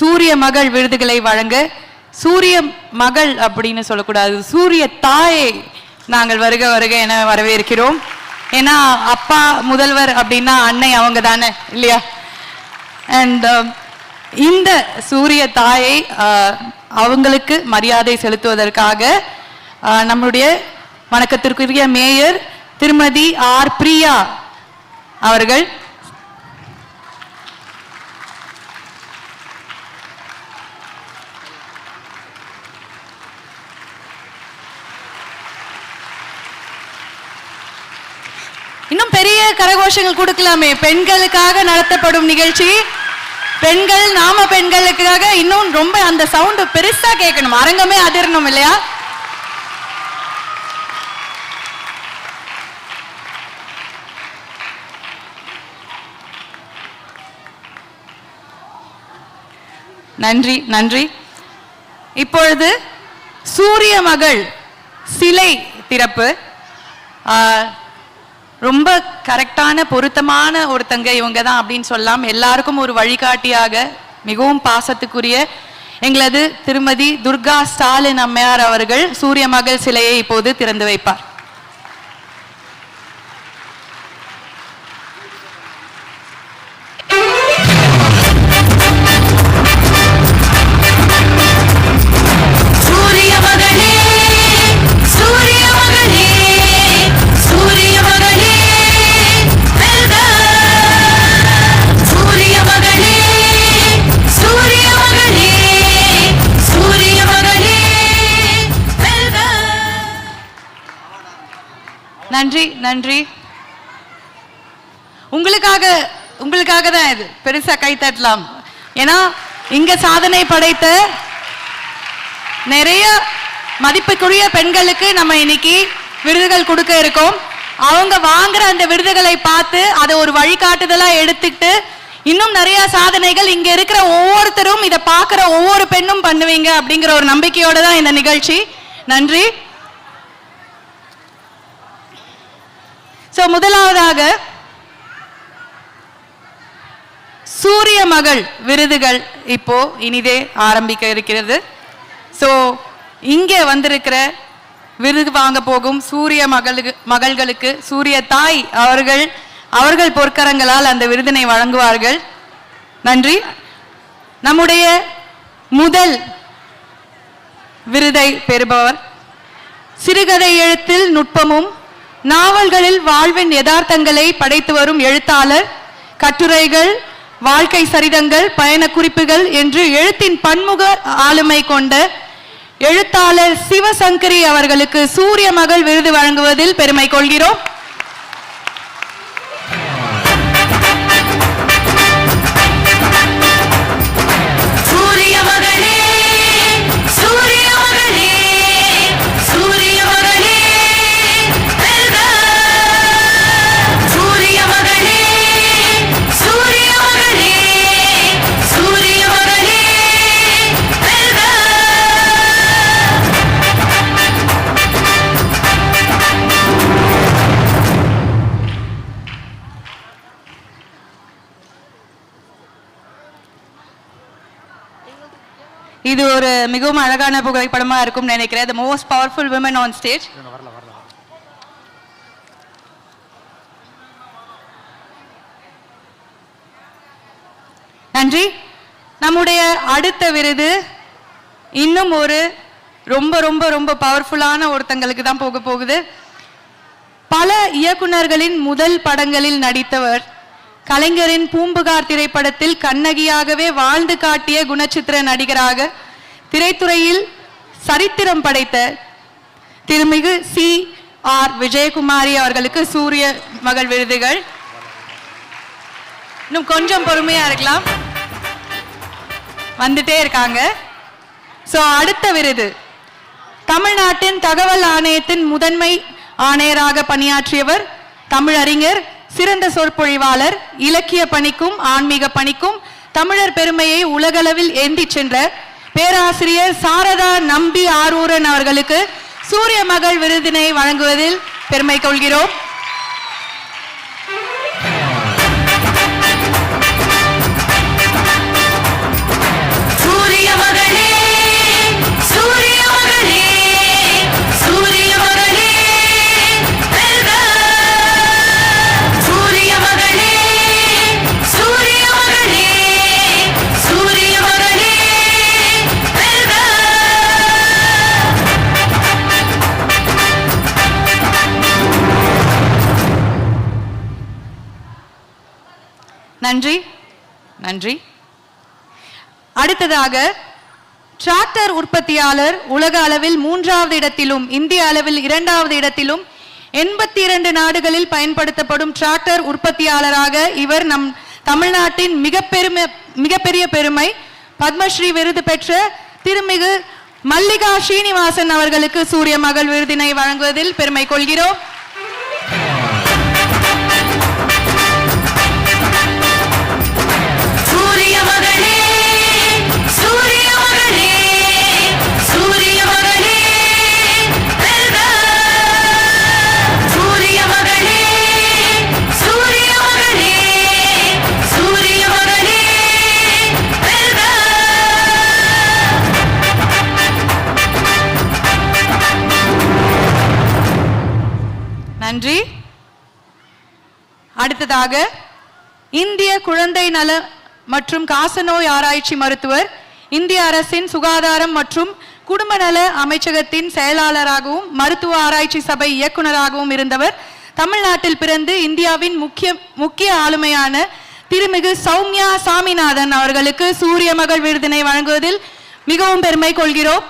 சூரிய மகள் விருதுகளை வழங்க சூரிய மகள் அப்படின்னு சொல்லக்கூடாது சூரிய தாயை நாங்கள் வருக வருக என வரவேற்கிறோம். ஏன்னா அப்பா முதல்வர் அப்படின்னா அன்னை அவங்க தானே இல்லையா அண்ட் um, இந்த சூரிய தாயை அவங்களுக்கு மரியாதை செலுத்துவதற்காக நம்மளுடைய வணக்கத்திற்குரிய மேயர் திருமதி ஆர் பிரியா அவர்கள் இன்னும் பெரிய கரகோஷங்கள் கொடுக்கலாமே. பெண்களுக்காக நடத்தப்படும் நிகழ்ச்சி. பெண்கள் நாம பெண்களுக்காக இன்னும் ரொம்ப அந்த சவுண்ட் பெருசா கேட்கணும். அரங்கமே அதிரணும் இல்லையா? நன்றி நன்றி. இப்பொழுது சூரிய மகள் சிலை திறப்பு. ஆஹ், ரொம்ப கரெக்டான பொருத்தமான ஒருத்தங்க இவங்க தான் அப்படின்னு சொல்லலாம் எல்லாருக்கும் ஒரு வழிகாட்டியாக மிகவும் பாசத்துக்குரிய எங்களது திருமதி துர்கா ஸ்டாலின் அம்மையார் அவர்கள் சூரிய மகள் சிலையை இப்போது திறந்து வைப்பார். நன்றி நன்றி. உங்களுக்காக உங்களுக்காக தான் இது. பெருசா கை தட்டலாம். ஏன்னா இங்க சாதனை படைத்த நிறைய மதிப்புக்குரிய பெண்களுக்கு நம்ம இன்னைக்கு விருதுகள் கொடுக்க இருக்கோம். அவங்க வாங்குற அந்த விருதுகளை பார்த்து அதை ஒரு வழிகாட்டுதலா எடுத்துக்கிட்டு இன்னும் நிறைய சாதனைகள் இங்க இருக்கிற ஒவ்வொருத்தரும் இதை பார்க்குற ஒவ்வொரு பெண்ணும் பண்ணுவீங்க அப்படிங்கிற ஒரு நம்பிக்கையோட தான் இந்த நிகழ்ச்சி. நன்றி. சோ முதலாவதாக சூரிய மகள் விருதுகள் இப்போ இனிதே ஆரம்பிக்க இருக்கிறது. சோ இங்கே வந்திருக்கிற விருது வாங்க போகும் சூரிய மகளுக்கு மகள்களுக்கு சூரிய தாய் அவர்கள் அவர்கள் பொற்கரங்களால் அந்த விருதினை வழங்குவார்கள். நன்றி. நம்முடைய முதல் விருதை பெறுபவர். சிறுகதை எழுத்தில் நுட்பமும் நாவல்களில் வாழ்வின் யதார்த்தங்களை படைத்து வரும் எழுத்தாளர் கட்டுரைகள் வாழ்க்கை சரிதங்கள் பயண குறிப்புகள் என்று எழுத்தின் பன்முக ஆளுமை கொண்ட எழுத்தாளர் சிவசங்கரி அவர்களுக்கு சூரிய மகள் விருது வழங்குவதில் பெருமை கொள்கிறோம். இது ஒரு மிகவும் அழகான புகைப்படமா இருக்கும் நினைக்கிறேன். The most powerful women on stage நன்றி. நம்முடைய அடுத்த விருது இன்னும் ஒரு ரொம்ப ரொம்ப ரொம்ப பவர்ஃபுல்லான ஒருத்தங்களுக்கு தான் போக போகுது. பல இயக்குனர்களின் முதல் படங்களில் நடித்தவர் கலைஞரின் பூம்புகார் திரைப்படத்தில் கண்ணகியாகவே வாழ்ந்து காட்டிய குணச்சித்திர நடிகராக திரைத்துறையில் சரித்திரம் படைத்த திருமிகு சி ஆர் விஜயகுமாரி அவர்களுக்கு சூரிய மகள் விருதுகள். இன்னும் கொஞ்சம் பொறுமையா இருக்கலாம். வந்துட்டே இருக்காங்க. சோ அடுத்த விருது. தமிழ்நாட்டின் தகவல் ஆணையத்தின் முதன்மை ஆணையராக பணியாற்றியவர் தமிழறிஞர் சிறந்த சொற்பொழிவாளர் இலக்கிய பணிக்கும் ஆன்மீக பணிக்கும் தமிழர் பெருமையை உலகளவில் ஏந்திச் சென்ற பேராசிரியர் சாரதா நம்பி ஆரூரன் அவர்களுக்கு சூரிய மகள் விருதினை வழங்குவதில் பெருமை கொள்கிறோம். நன்றி. நன்றி. அடுத்ததாக டிராக்டர் உற்பத்தியாளர் உலக அளவில் மூன்றாவது இடத்திலும் இந்திய அளவில் இரண்டாவது இடத்திலும் எண்பத்தி இரண்டு நாடுகளில் பயன்படுத்தப்படும் டிராக்டர் உற்பத்தியாளராக இவர் நம் தமிழ்நாட்டின் மிக பெருமை மிகப்பெரிய பெருமை பத்மஸ்ரீ விருது பெற்ற திருமிகு மல்லிகா ஸ்ரீனிவாசன் அவர்களுக்கு சூரிய மகள் விருதினை வழங்குவதில் பெருமை கொள்கிறோம். அடுத்ததாக இந்திய குழந்தை நல மற்றும் காசநோய் ஆராய்ச்சி மருத்துவர் இந்திய அரசின் சுகாதாரம் மற்றும் குடும்ப நல அமைச்சகத்தின் செயலாளராகவும் மருத்துவ ஆராய்ச்சி சபை இயக்குநராகவும் இருந்தவர். தமிழ்நாட்டில் பிறந்து இந்தியாவின் முக்கிய முக்கிய ஆளுமையான திருமிகு சௌமியா சாமிநாதன் அவர்களுக்கு சூரிய மகள் விருதினை வழங்குவதில் மிகவும் பெருமை கொள்கிறோம்.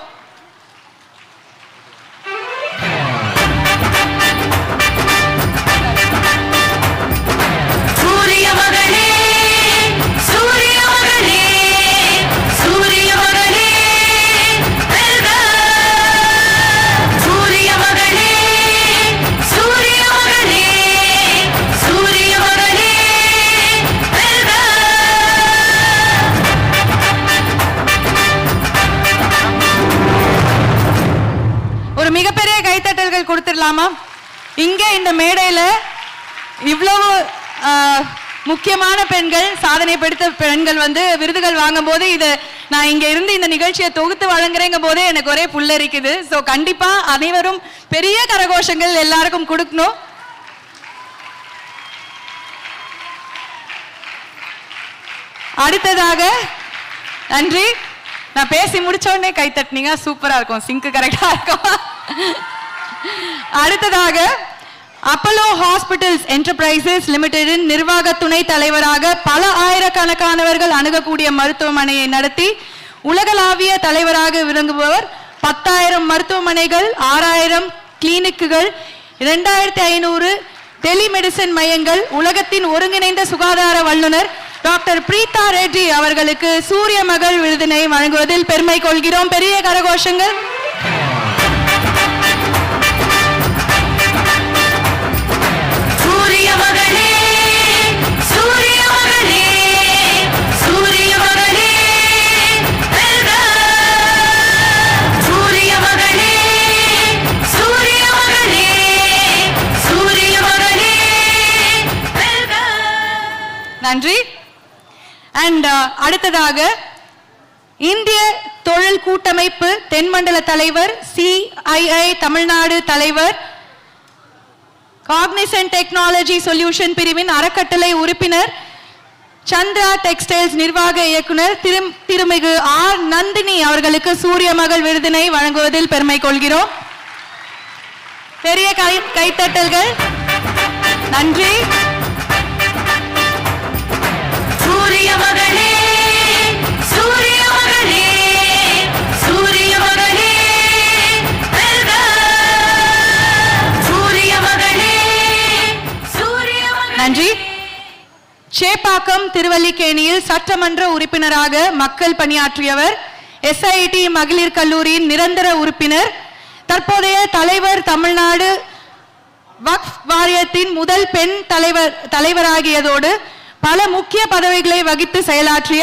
இந்த மேடையில இவ்வளவு முக்கியமான பெண்கள் சாதனை படுத்த பெண்கள் வந்து விருதுகள் வாங்கும் போது இது நான் இங்க இருந்து இந்த நிகழ்ச்சியை தொகுத்து வழங்குறேங்க போதே எனக்கு ஒரே புல்லரிக்குது. ஸோ கண்டிப்பா அனைவரும் பெரிய கரகோஷங்கள் எல்லாருக்கும் கொடுக்கணும். அடுத்ததாக நன்றி. நான் பேசி முடிச்ச உடனே கை தட்டினீங்க. சூப்பரா இருக்கும். சிங்க் கரெக்டா இருக்கும். அடுத்ததாக அப்பலோ ஹாஸ்பிட்டல்ஸ் என்டர்பிரைசஸ் லிமிடெடின் நிர்வாக துணை தலைவராக பல ஆயிரக்கணக்கானவர்கள் அணுகக்கூடிய மருத்துவமனையை நடத்தி உலகளாவிய தலைவராக விளங்குபவர். பத்தாயிரம் மருத்துவமனைகள் ஆறாயிரம் கிளினிக்குகள் இரண்டாயிரத்தி ஐநூறு டெலிமெடிசன் மையங்கள் உலகத்தின் ஒருங்கிணைந்த சுகாதார வல்லுநர் டாக்டர் பிரீதா ரெட்டி அவர்களுக்கு சூரிய மகள் விருதினை வழங்குவதில் பெருமை கொள்கிறோம். பெரிய கரகோஷங்கள். நன்றி. அண்ட் uh, அடுத்ததாக இந்திய தொழில் கூட்டமைப்பு தென்மண்டல தலைவர் சிஐஐ தமிழ்நாடு தலைவர் காக்னிசன் டெக்னாலஜி சொல்யூஷன் பிரிவின் அறக்கட்டளை உறுப்பினர் சந்திரா டெக்ஸ்டைல்ஸ் நிர்வாக இயக்குனர் திரு திருமிகு ஆர் நந்தினி அவர்களுக்கு சூரிய மகள் விருதினை வழங்குவதில் பெருமை கொள்கிறோம். பெரிய கை கைத்தட்டல்கள். நன்றி. நன்றி. சேப்பாக்கம் திருவல்லிக்கேணியில் சட்டமன்ற உறுப்பினராக மக்கள் பணியாற்றியவர் எஸ்ஐடி மகளிர் கல்லூரியின் நிரந்தர உறுப்பினர் தற்போதைய தலைவர் தமிழ்நாடு வக்ஃப் வாரியத்தின் முதல் பெண் தலைவர் தலைவராகியதோடு பல முக்கிய பதவிகளை வகித்து செயலாற்றிய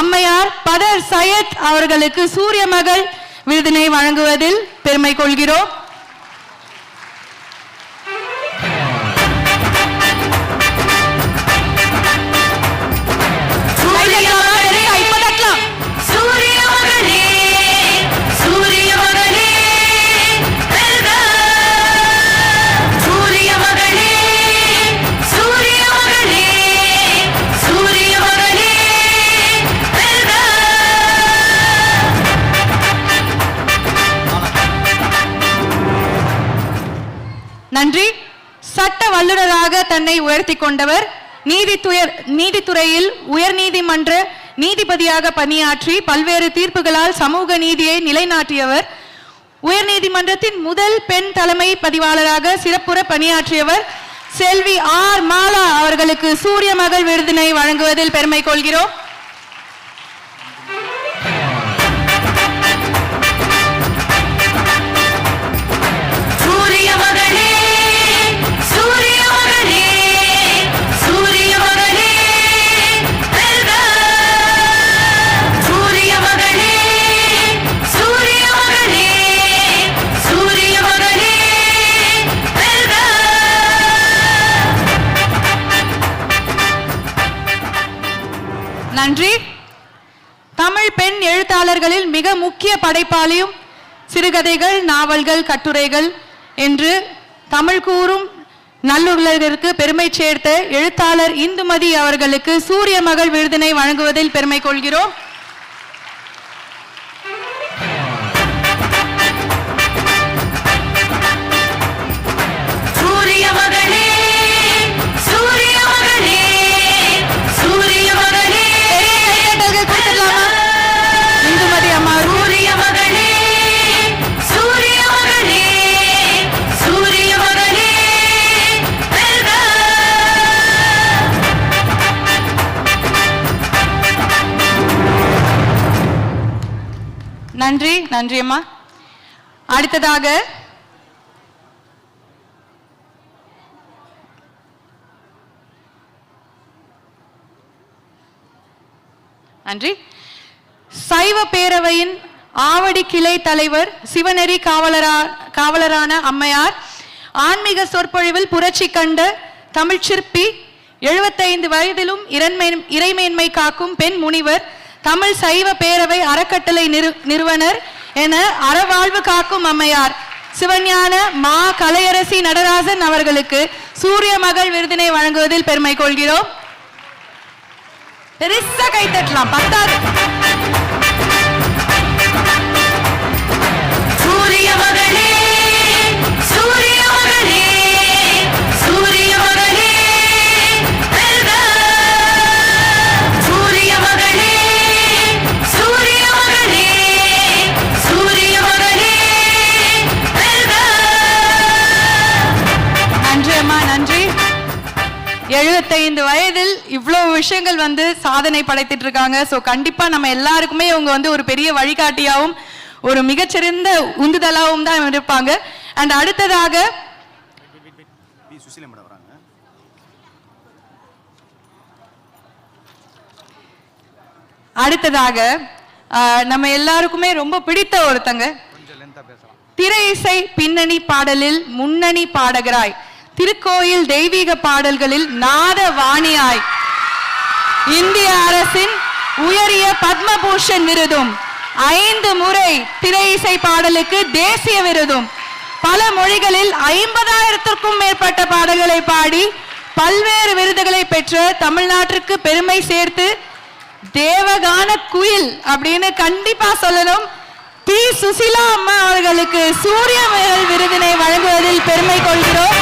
அம்மையார் பதர் சையத் அவர்களுக்கு சூரிய மகள் விருதினை வழங்குவதில் பெருமை கொள்கிறோம். நன்றி. சட்ட வல்லுநராக தன்னை உயர்த்தி கொண்டவர் நீதித்துயர் நீதித்துறையில் உயர்நீதிமன்ற நீதிபதியாக பணியாற்றி பல்வேறு தீர்ப்புகளால் சமூக நீதியை நிலைநாட்டியவர். உயர்நீதிமன்றத்தின் முதல் பெண் தலைமை பதிவாளராக சிறப்புற பணியாற்றியவர் செல்வி ஆர் மாலா அவர்களுக்கு சூரிய மகள் விருதினை வழங்குவதில் பெருமை கொள்கிறோம். எழுத்தாளர்களில் மிக முக்கிய படைப்பாளியும் சிறுகதைகள் நாவல்கள் கட்டுரைகள் என்று தமிழ் கூறும் நல்லுலகிற்கு பெருமை சேர்த்த எழுத்தாளர் இந்துமதி அவர்களுக்கு சூரிய மகள் விருதினை வழங்குவதில் பெருமை கொள்கிறோம். நன்றி நன்றி அம்மா. அடுத்ததாக நன்றி. சைவ பேரவையின் ஆவடி கிளை தலைவர் சிவநெறி காவலரா காவலரான அம்மையார் ஆன்மீக சொற்பொழிவில் புரட்சி கண்ட தமிழ்ச் சிற்பி எழுபத்தைந்து வயதிலும் இறைமேன்மை காக்கும் பெண் முனிவர் தமிழ் சைவ பேரவை அறக்கட்டளை நிறு நிறுவனர் என அறவாழ்வு காக்கும் அம்மையார் சிவஞான மா கலையரசி நடராஜன் அவர்களுக்கு சூரிய மகள் விருதினை வழங்குவதில் பெருமை கொள்கிறோம். பெருசா கை தட்டலாம் பத்தாவது சூரிய மகளே எழுபத்தைந்து வயதில் இவ்வளவு விஷயங்கள் வந்து சாதனை படைத்துட்டு இருக்காங்க ஸோ கண்டிப்பா நம்ம எல்லாருக்குமே இவங்க வந்து ஒரு பெரிய வழிகாட்டியாகவும் ஒரு மிகச்சிறந்த உந்துதலாகவும் தான் இருப்பாங்க. அண்ட் அடுத்ததாக அடுத்ததாக நம்ம எல்லாருக்குமே ரொம்ப பிடித்த ஒருத்தங்க. திரை இசை பின்னணி பாடலில் முன்னணி பாடகராய். திருக்கோயில் தெய்வீக பாடல்களில் நாத வாணியாய் இந்திய அரசின் உயரிய பத்மபூஷன் விருதும் ஐந்து முறை திரை இசை பாடலுக்கு தேசிய விருதும் பல மொழிகளில் ஐம்பதாயிரத்திற்கும் மேற்பட்ட பாடல்களை பாடி பல்வேறு விருதுகளை பெற்ற தமிழ்நாட்டிற்கு பெருமை சேர்த்து தேவகான குயில் அப்படின்னு கண்டிப்பா சொல்லணும். பி சுசிலா அம்மா அவர்களுக்கு சூரிய மகள் விருதினை வழங்குவதில் பெருமை கொள்கிறோம்.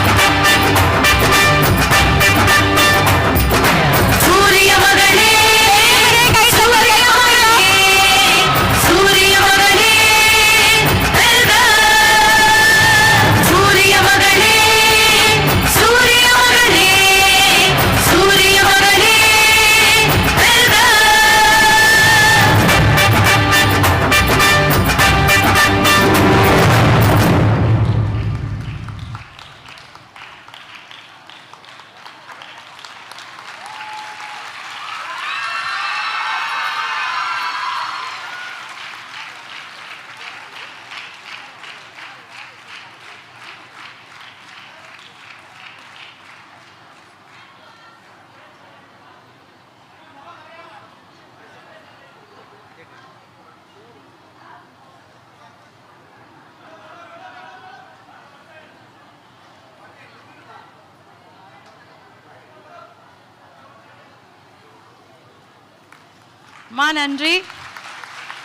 அம்மா நன்றி.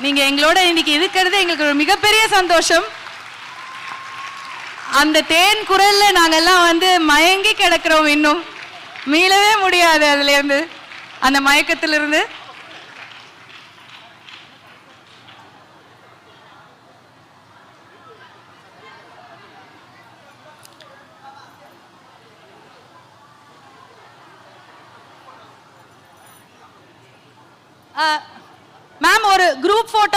நீங்க எங்களோட இன்னைக்கு இருக்கிறது எங்களுக்கு ஒரு மிகப்பெரிய சந்தோஷம். அந்த தேன் குரல்ல நாங்கெல்லாம் வந்து மயங்கி கிடக்கிறோம் இன்னும். மீளவே முடியாது அதுல இருந்து அந்த மயக்கத்திலிருந்து மேம் ஒரு குரூப் போட்டோ மட்டும் மேம் ஸோ சூரிய மகளே சூரிய மகளே சூரிய மகளே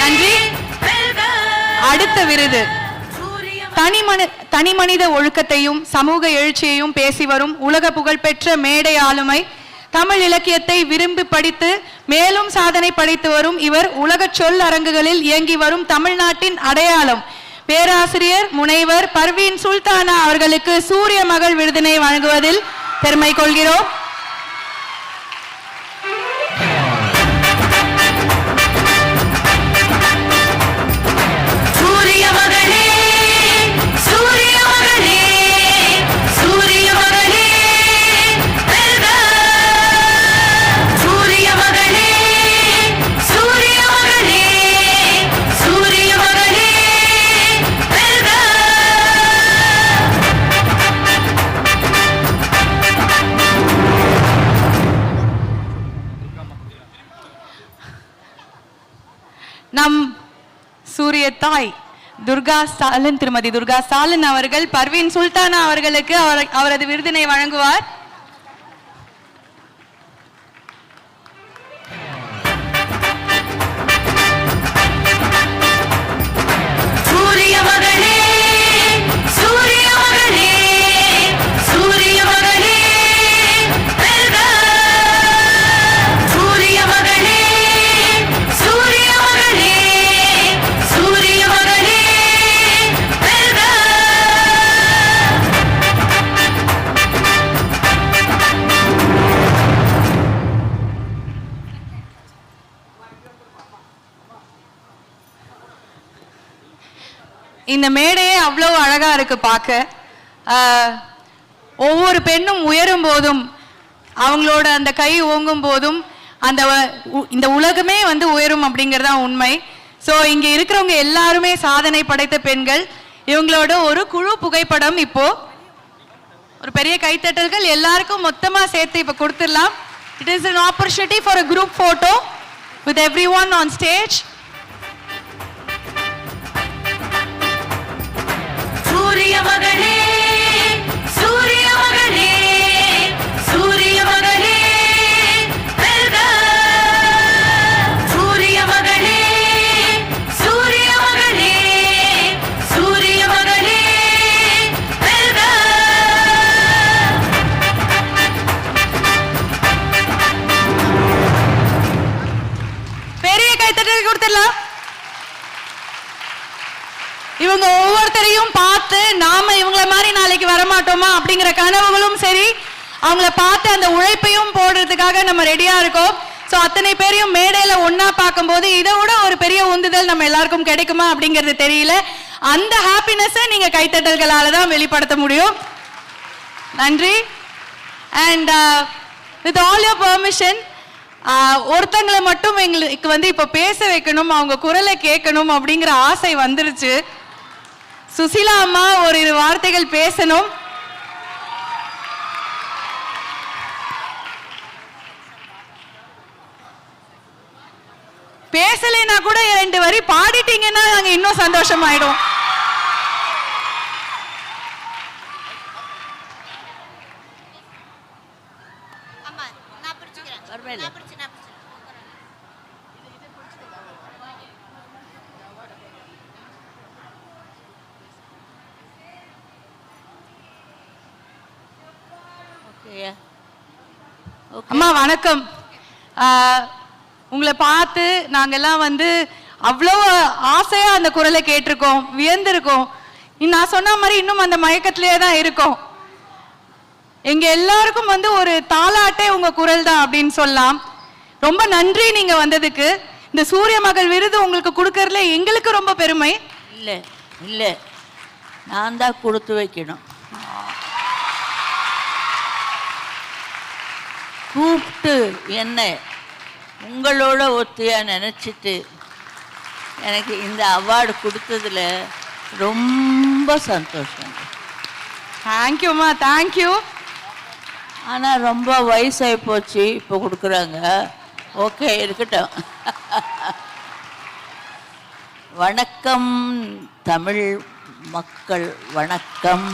நன்றி. வெல்க அடுத்த விருது. தனிமனித ஒழுக்கத்தையும் சமூக எழுச்சியையும் பேசி வரும் உலக புகழ்பெற்ற மேடை ஆளுமை தமிழ் இலக்கியத்தை விரும்பி படித்து மேலும் சாதனை படைத்து வரும் இவர் உலக சொல் அரங்குகளில் இயங்கி வரும் தமிழ்நாட்டின் அடையாளம். பேராசிரியர் முனைவர் பர்வீன் சுல்தானா அவர்களுக்கு சூரிய மகள் விருதினை வழங்குவதில் பெருமை கொள்கிறோம். துர்கா ஸ்டாலின் திருமதி துர்கா ஸ்டாலின் அவர்கள் பர்வீன் சுல்தானா அவர்களுக்கு அவரது விருதினை வழங்குவார். இருக்கு பார்க்க ஒவ்வொரு பெண்ணும் உயரும் போதும் அவங்களோட அந்த கை ஓங்கும் போதும் அந்த இந்த உலகமே வந்து உயரும் அப்படிங்கிறது தான் உண்மை. ஸோ இங்க இருக்கிறவங்க எல்லாருமே சாதனை படைத்த பெண்கள் இவங்களோட ஒரு குழு புகைப்படம் இப்போ ஒரு பெரிய கைத்தட்டல்கள் எல்லாருக்கும் மொத்தமா சேர்த்து இப்போ கொடுத்துடலாம். It is an opportunity for a group photo with everyone on stage ஒவ்வொருத்தரையும் பார்த்து நாம இவங்கள மாதிரி நாளைக்கு வரமாட்டோமா அப்படிங்கிற கனவுகளும் சரி அவங்கள பார்த்து அந்த உழைப்பையும் போடுறதுக்காக நம்ம ரெடியா இருக்கோம். ஸோ அத்தனை பேரையும் மேடையில ஒன்னா பார்க்கும்போது இதை விட ஒரு பெரிய உந்துதல் நம்ம எல்லாருக்கும் கிடைக்குமா அப்படிங்கிறது தெரியல. அந்த ஹாப்பினஸை நீங்க கைத்தட்டல்களால தான் வெளிப்படுத்த முடியும். நன்றி. And with all your permission ஒருத்தங்களை மட்டும் எங்களுக்கு வந்து இப்போ பேச வைக்கணும் அவங்க குரலை கேட்கணும் அப்படிங்கிற ஆசை வந்துருச்சு. சுசிலா அம்மா ஒரு இரு வார்த்தைகள் பேசணும். பேசலைன்னா கூட ரெண்டு வரி பாடிட்டீங்கன்னா நாங்க இன்னும் சந்தோஷமாயிடும். அம்மா நான் பிடிச்சுக்கிறேன் நான் பிடிச்சு நான் பிடிச்சு அம்மா வணக்கம். உங்களை பார்த்து நாங்கெல்லாம் வந்து அவ்வளோ ஆசையா அந்த குரலை கேட்டிருக்கோம் வியந்திருக்கோம். நான் சொன்ன மாதிரி இன்னும் அந்த மயக்கத்திலேயே தான் இருக்கோம். எங்க எல்லாருக்கும் வந்து ஒரு தாலாட்டே உங்க குரல் தான் அப்படின்னு சொல்லலாம். ரொம்ப நன்றி நீங்க வந்ததுக்கு. இந்த சூரிய மகள் விருது உங்களுக்கு கொடுக்கறதுல எங்களுக்கு ரொம்ப பெருமை. இல்லை இல்லை. நான் தான் கொடுத்து வைக்கணும். கூப்பிட்டு என்னை உங்களோட ஒத்தியா நினச்சிட்டு எனக்கு இந்த அவார்டு கொடுத்ததுல ரொம்ப சந்தோஷம் தேங்க்யூம்மா தேங்க்யூ ஆனால் ரொம்ப வயசாகி போச்சு இப்போ கொடுக்குறாங்க. ஓகே இருக்கட்டும். வணக்கம் தமிழ் மக்கள் வணக்கம்.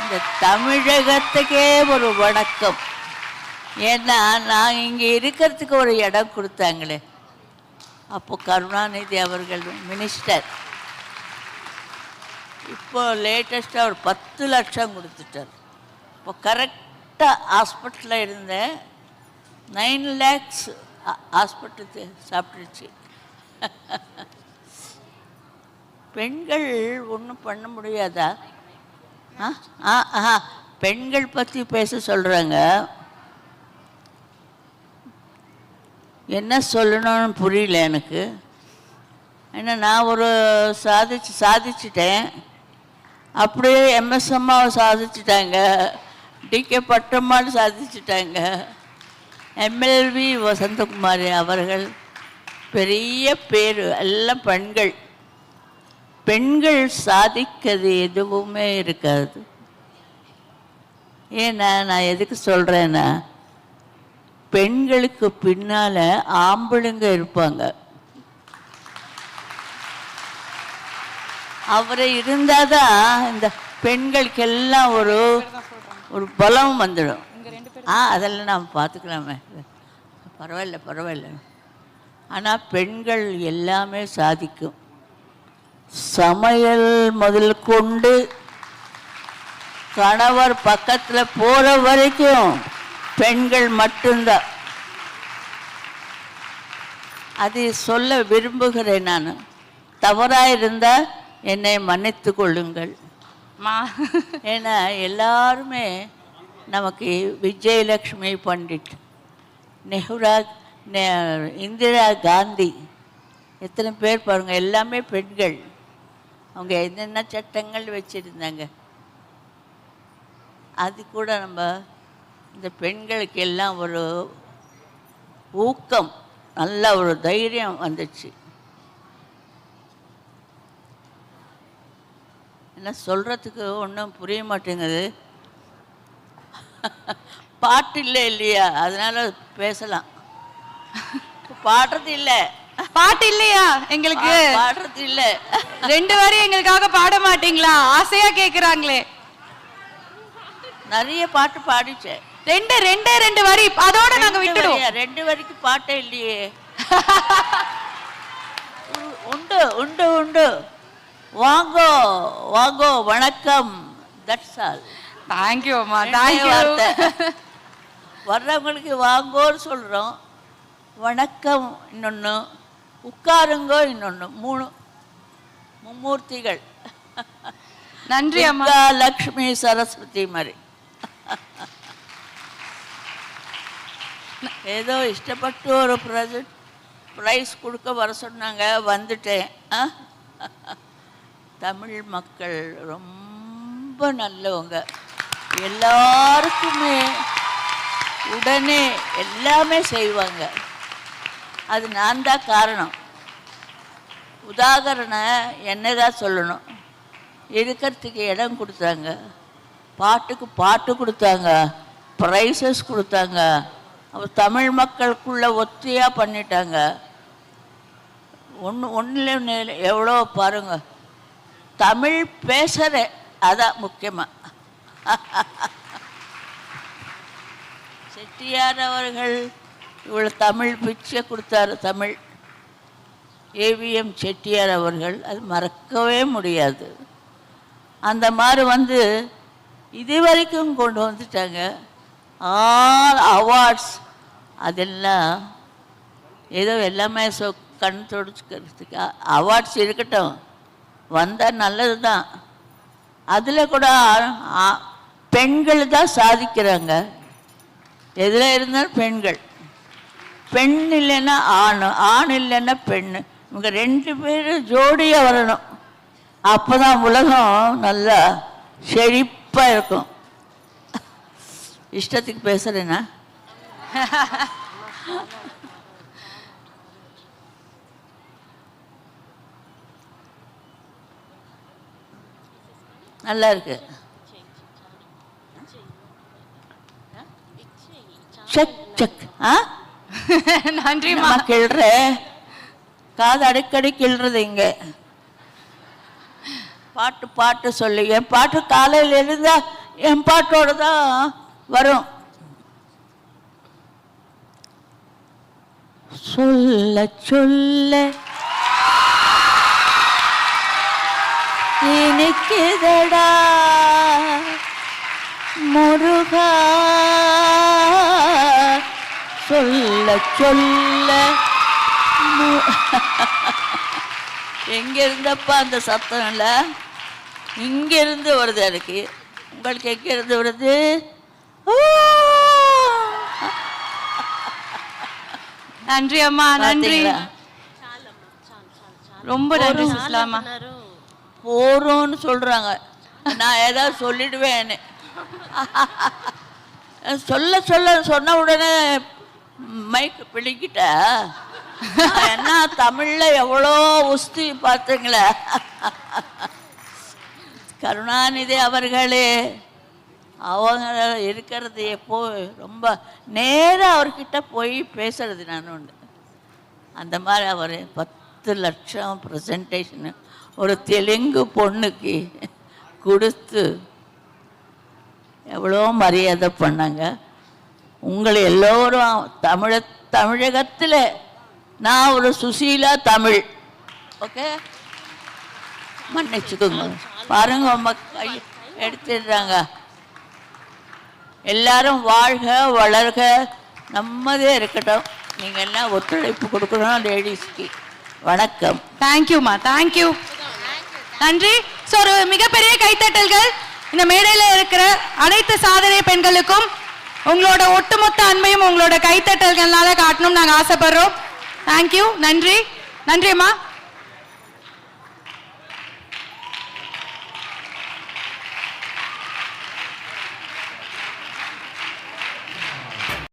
இந்த தமிழகத்துக்கே ஒரு வணக்கம். ஏன்னா நான் இங்கே இருக்கிறதுக்கு ஒரு இடம் கொடுத்தாங்களே. அப்போ கருணாநிதி அவர்கள் மினிஸ்டர் இப்போ லேட்டஸ்ட்டாக ஒரு பத்து லட்சம் கொடுத்துட்டார். இப்போ கரெக்டாக ஹாஸ்பிட்டலில் இருந்தேன் நைன் லேக்ஸ் ஹாஸ்பிட்டலுக்கு சாப்பிட்டுச்சு பெண்கள் ஒன்றும் பண்ண முடியாதா? ஆ ஆ ஆ பெண்கள் பற்றி பேச சொல்கிறாங்க என்ன சொல்லணும்னு புரியல எனக்கு. ஏன்னா நான் ஒரு சாதிச்சு சாதிச்சிட்டேன். அப்படியே எம்எஸ் அம்மாவை சாதிச்சிட்டாங்க. டிகே பட்டம்மாள் சாதிச்சிட்டாங்க. எம்எல்வி வசந்தகுமாரி அவர்கள் பெரிய பேர் எல்லாம் பெண்கள். பெண்கள் சாதிக்கிறது எதுவுமே இருக்காது. ஏன்னா நான் எதுக்கு சொல்கிறேன்னா பெண்களுக்கு பின்னால் ஆம்பளைங்க இருப்பாங்க. அவரை இருந்தால் தான் இந்த பெண்களுக்கெல்லாம் ஒரு ஒரு பலம் வந்துடும். ஆ அதெல்லாம் நாம் பார்த்துக்கலாமே. பரவாயில்ல பரவாயில்ல. ஆனால் பெண்கள் எல்லாமே சாதிக்கும். சமையல் முதல் கொண்டு கணவர் பக்கத்தில் போகிற வரைக்கும் பெண்கள் மட்டும்தான். அதை சொல்ல விரும்புகிறேன் நான். தவறாக இருந்தால் என்னை மன்னித்து கொள்ளுங்கள். மா. ஏன்னா எல்லாருமே நமக்கு விஜயலக்ஷ்மி பண்டிட். நெஹ்ரா நெ- இந்திரா காந்தி. எத்தனை பேர் பாருங்க எல்லாமே பெண்கள். அவங்க என்னென்ன சட்டங்கள் வச்சுருந்தாங்க. அது கூட நம்ம இந்த பெண்களுக்கு எல்லாம் ஒரு ஊக்கம் நல்ல ஒரு தைரியம் வந்துச்சு. என்ன சொல்கிறதுக்கு ஒன்றும் புரிய மாட்டேங்குது. பாட்டு இல்லை இல்லையா? அதனால பேசலாம். பாடுறது இல்லை. பாட்டு இல்லையா எங்களுக்கு? பாடுறது இல்லை. ரெண்டு வரி எங்களுக்காக பாட மாட்டீங்களா? ஆசையா கேக்குறாங்களே. நிறைய பாட்டு பாடிச்சேன். ரெண்டு ரெண்டே ரெண்டு வரி. அதோட நாங்க விட்டுடுவோம்? ரெண்டு வரைக்கும் பாட்டே இல்லையே. உண்டு உண்டு உண்டு. வாங்கோ வாங்கோ வணக்கம். தட்ஸ் ஆல் தேங்க்யூ அம்மா. வார்த்தை. தேங்க்யூ வர்றவங்களுக்கு வாங்கோன்னு சொல்கிறோம் வணக்கம் இன்னொன்று உட்காருங்கோ இன்னொன்று மூணு. மும்மூர்த்திகள். நன்றி அம்மா. லக்ஷ்மி சரஸ்வதி மாதிரி. ஏதோ இஷ்டப்பட்டு ஒரு ப்ரெசன்ட் ப்ரைஸ் கொடுக்க வர சொன்னாங்க வந்துட்டேன். ஆ? தமிழ் மக்கள் ரொம்ப நல்லவங்க. எல்லாருக்குமே உடனே எல்லாமே செய்வாங்க. அது நான் தான் காரணம். உதாகரணை என்ன தான் சொல்லணும்? இருக்கிறதுக்கு இடம் கொடுத்தாங்க. பாட்டுக்கு பாட்டு கொடுத்தாங்க. ப்ரைஸஸ் கொடுத்தாங்க. அப்ப தமிழ் மக்களுக்குள்ள ஒத்தியாக பண்ணிட்டாங்க. ஒன்று ஒன்றில் எவ்வளோ பாருங்க. தமிழ் பேசுகிற அதான் முக்கியமாக செட்டியார் அவர்கள் இவ்வளோ தமிழ் பிச்சை கொடுத்தாரு தமிழ். ஏவிஎம் செட்டியார் அவர்கள் அது மறக்கவே முடியாது. அந்த மாதிரி வந்து இது வரைக்கும் கொண்டு வந்துட்டாங்க. ஆல் அவார்ட்ஸ் அதெல்லாம் ஏதோ எல்லாமே சொ கண் தொடச்சிக்கிறதுக்கு அவார்ட்ஸ் இருக்கட்டும். வந்தால் நல்லது தான் அதில் கூட ஆ- பெண்கள் தான் சாதிக்கிறாங்க. எதில் இருந்தாலும் பெண்கள். பெண் இல்லைன்னா ஆண் ஆண் இல்லைன்னா பெண் இவங்க ரெண்டு பேரும் ஜோடியாக வரணும். அப்போ தான் உலகம் நல்லா செழிப்பாக இருக்கும். இஷ்டத்துக்கு பேசுகிறேன்னா நல்லா இருக்கு. Check check. ஆ? நன்றிம்மா நான் கிள்ற? காது அடிக்கடி கிள்றது இங்க. பாட்டு பாட்டு சொல்லி. என் பாட்டு காலையில் எழுந்தா என் பாட்டோட தான் வரும். சொல்ல சொல்ல. இனிக்குதடா. முருகா. சொல்ல சொல்ல. மு- எங்க இருந்தப்பா அந்த சத்தம் இல்லை இங்கிருந்து வருது எனக்கு. உங்களுக்கு எங்கே இருந்து வருது? நன்றி அம்மா நன்றி? ரொம்ப நன்றி சுஸ்லாமா. போறோம்னு சொல்றாங்க. நான் ஏதாவது சொல்லிடுவேன் சொல்ல சொல்ல சொன்ன உடனே மைக் பிடிக்கிட்ட என்ன தமிழ்ல எவ்வளோ உஸ்தி பார்த்தீங்களா? கருணாநிதி அவர்களே. அவங்க இருக்கிறது எப்போ ரொம்ப நேராக அவர்கிட்ட போய் பேசுறது நான் உண்டு. அந்த மாதிரி அவர் பத்து லட்சம் ப்ரெசன்டேஷனு ஒரு தெலுங்கு பொண்ணுக்கு கொடுத்து எவ்வளோ மரியாதை பண்ணாங்க. உங்களை எல்லோரும் தமிழ தமிழகத்தில் நான் ஒரு சுசீலா தமிழ். ஓகே? மன்னிச்சுக்கோங்க. பாருங்க உங்க கை எடுத்துடுறாங்க. எல்லாரும் வாழ்க வளர்க. நம்மதே இருக்கட்டும். நீங்கள் எல்லாம் ஒத்துழைப்பு கொடுக்கணும் லேடிஸ்க்கு. வணக்கம். தேங்க்யூமா தேங்க்யூ நன்றி. ஸோ ஒரு மிகப்பெரிய கைத்தட்டல்கள். இந்த மேடையில் இருக்கிற அனைத்து சாதனை பெண்களுக்கும் உங்களோட ஒட்டுமொத்த அன்பையும் உங்களோட கைத்தட்டல்கள்னால காட்டணும்னு நாங்கள் ஆசைப்படுறோம். தேங்க்யூ நன்றி. நன்றிம்மா